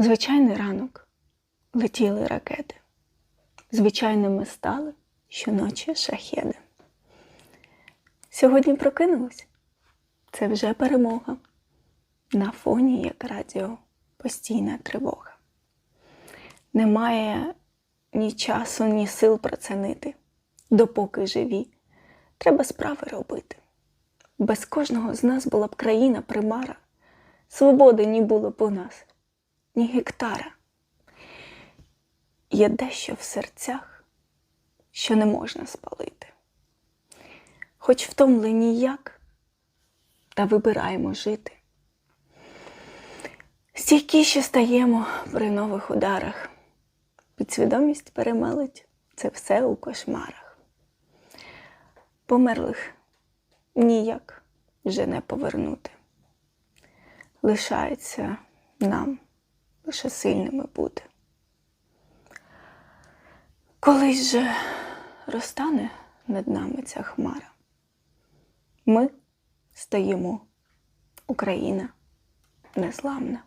Звичайний ранок летіли ракети. Звичайними стали щоночі шахеди. Сьогодні прокинулась. Це вже перемога. На фоні, як радіо, постійна тривога. Немає ні часу, ні сил про це нити. Допоки живі, треба справи робити. Без кожного з нас була б країна примара, свободи ні було б у нас, ні гектара. Є дещо в серцях, що не можна спалити. Хоч втомлені як, та вибираємо жити. Стійкіше стаємо при нових ударах. Підсвідомість перемелить це все у кошмарах. Померлих ніяк вже не повернути. Лишається нам лише сильними бути. Колись же розтане над нами ця хмара. Ми стаємо Україна незламна.